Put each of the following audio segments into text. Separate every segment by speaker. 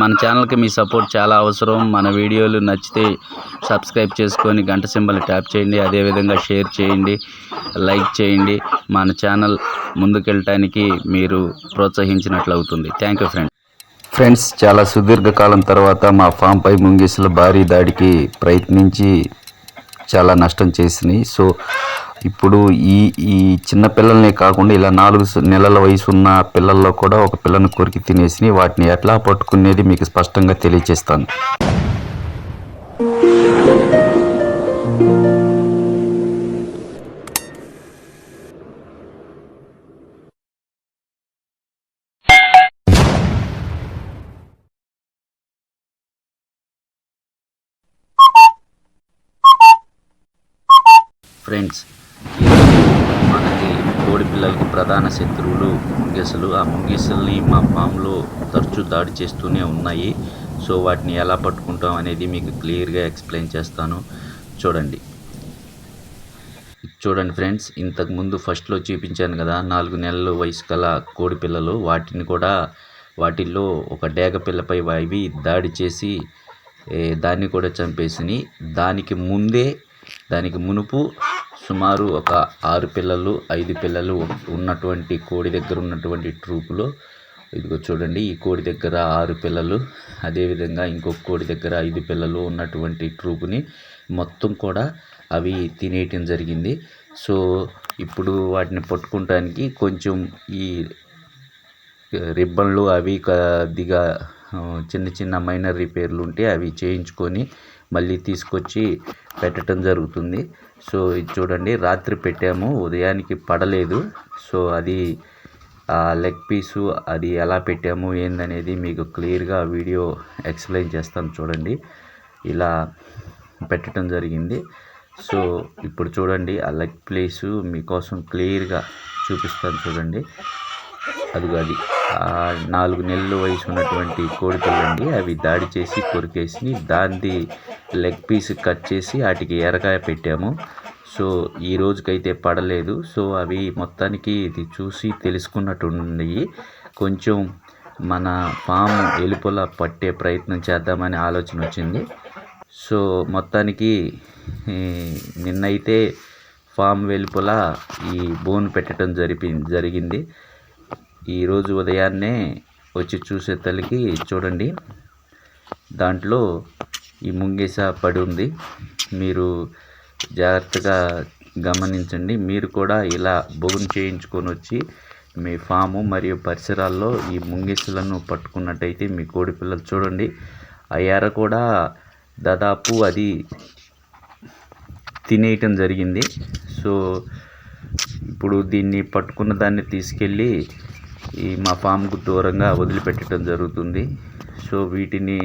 Speaker 1: మన ఛానల్కి మీ సపోర్ట్ చాలా అవసరం. మన వీడియోలు నచ్చితే సబ్స్క్రైబ్ చేసుకొని గంట సింబల్ ట్యాప్ చేయండి. అదేవిధంగా షేర్ చేయండి. లైక్ చేయండి. మన ఛానల్ ముందుకెళ్ళటానికి మీరు ప్రోత్సహించినట్లు అవుతుంది థ్యాంక్ యూ ఫ్రెండ్స్ ఫ్రెండ్స్ చాలా సుదీర్ఘకాలం తర్వాత మా ఫామ్పై ముంగిసుల భారీ దాడికి ప్రయత్నించి చాలా నష్టం చేసినాయి. సో ఇప్పుడు ఈ ఈ చిన్న పిల్లల్ని కాకుండా ఇలా నాలుగు నెలల వయసు ఉన్న పిల్లల్లో కూడా ఒక పిల్లను కొరికి తినేసి వాటిని ఎట్లా పట్టుకునేది మీకు స్పష్టంగా తెలియజేస్తాను ఫ్రెండ్స్ కోడి పిల్లలకి ప్రధాన శత్రువులు ముంగిసలు ఆ ముంగిసల్ని మా ఫామ్లో తరచూ దాడి చేస్తూనే ఉన్నాయి. సో వాటిని ఎలా పట్టుకుంటాం అనేది మీకు క్లియర్గా ఎక్స్ప్లెయిన్ చేస్తాను. చూడండి. చూడండి ఫ్రెండ్స్ ఇంతకుముందు ఫస్ట్లో చూపించాను కదా నాలుగు నెలల వయసు గల కోడి పిల్లలు. వాటిని కూడా వాటిల్లో ఒక డేగ పిల్లపై అవి దాడి చేసి దాన్ని కూడా చంపేసినాయి దానికి ముందే దానికి మునుపు సుమారు ఒక ఆరు పిల్లలు ఐదు పిల్లలు ఉన్నటువంటి కోడి దగ్గర ఉన్నటువంటి ట్రూపులో. ఇదిగో చూడండి ఈ కోడి దగ్గర ఆరు పిల్లలు. అదేవిధంగా ఇంకొక కోడి దగ్గర ఐదు పిల్లలు ఉన్నటువంటి ట్రూప్ని మొత్తం కూడా అవి తినేయటం జరిగింది. సో ఇప్పుడు వాటిని పట్టుకుంటానికి కొంచెం ఈ రిబ్బన్లు అవి కొద్దిగా చిన్న చిన్న మైనర్ రిపేర్లు ఉంటే అవి చేయించుకొని మళ్ళీ తీసుకొచ్చి పెట్టడం జరుగుతుంది. సో ఇది చూడండి రాత్రి పెట్టాము ఉదయానికి పడలేదు. సో అది ఆ లెగ్ పీసు అది ఎలా పెట్టాము ఏందనేది మీకు క్లియర్గా వీడియో ఎక్స్ప్లెయిన్ చేస్తాను చూడండి. ఇలా పెట్టడం జరిగింది. సో ఇప్పుడు చూడండి ఆ లెగ్ ప్లేసు మీకోసం క్లియర్గా చూపిస్తాను చూడండి. అదిగో అది నాలుగు నెలల వయసు ఉన్నటువంటి కోడి పిల్లండి అవి దాడి చేసి కొరికేసి దాన్ని లెగ్ పీస్ కట్ చేసి వాటికి ఎరకాయ పెట్టాము. సో ఈ రోజుకైతే పడలేదు. సో అవి మొత్తానికి ఇది చూసి తెలుసుకున్నట్టున్నాయి కొంచెం మన ఫామ్ ఎలుపల పట్టే ప్రయత్నం చేద్దామని ఆలోచన వచ్చింది. సో మొత్తానికి నిన్నైతే ఫామ్ వెలుపల ఈ బోన్ పెట్టడం జరిపి జరిగింది. ఈరోజు ఉదయాన్నే వచ్చి చూసే తల్లికి చూడండి. దాంట్లో ఈ ముంగిస పడి ఉంది మీరు జాగ్రత్తగా గమనించండి. మీరు కూడా ఇలా బోన్ చేయించుకొని వచ్చి మీ ఫాము మరియు పరిసరాల్లో ఈ ముంగిసలను పట్టుకున్నట్టయితే మీ కోడి పిల్లలు చూడండి. ఆ ఎర కూడా దాదాపు అది తినేయటం జరిగింది. సో ఇప్పుడు దీన్ని పట్టుకున్న దాన్ని తీసుకెళ్ళి ఈ మా ఫామ్కు దూరంగా వదిలిపెట్టడం జరుగుతుంది. సో వీటిని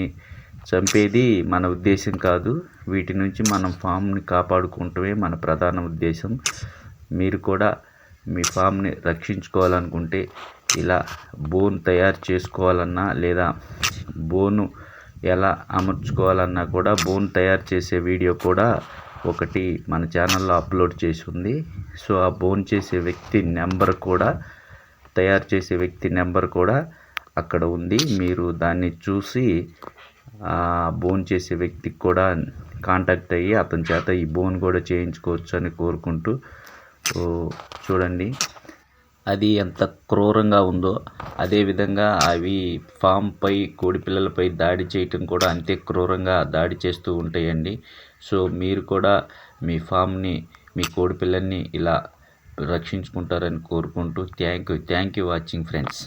Speaker 1: చంపేది మన ఉద్దేశం కాదు. వీటి నుంచి మనం ఫామ్ని కాపాడుకుంటమే మన ప్రధాన ఉద్దేశం. మీరు కూడా మీ ఫామ్ని రక్షించుకోవాలనుకుంటే ఇలా బోన్ తయారు చేసుకోవాలన్నా లేదా బోను ఎలా అమర్చుకోవాలన్నా కూడా బోన్ తయారు చేసే వీడియో కూడా ఒకటి మన ఛానల్లో అప్లోడ్ చేసి ఉంది సో ఆ బోన్ చేసే వ్యక్తి నెంబర్ కూడా తయారు చేసే వ్యక్తి నెంబర్ కూడా అక్కడ ఉంది. మీరు దాన్ని చూసి బోన్ చేసే వ్యక్తికి కూడా కాంటాక్ట్ అయ్యి అతని చేత ఈ బోన్ కూడా చేయించుకోవచ్చు అని కోరుకుంటూ చూడండి. అది ఎంత క్రూరంగా ఉందో అదేవిధంగా అవి ఫామ్పై కోడి పిల్లలపై దాడి చేయటం కూడా అంతే క్రూరంగా దాడి చేస్తూ ఉంటాయండి. సో మీరు కూడా మీ ఫామ్ని మీ కోడి పిల్లల్ని ఇలా రక్షించుకుంటారని కోరుకుంటూ thank you thank you watching friends.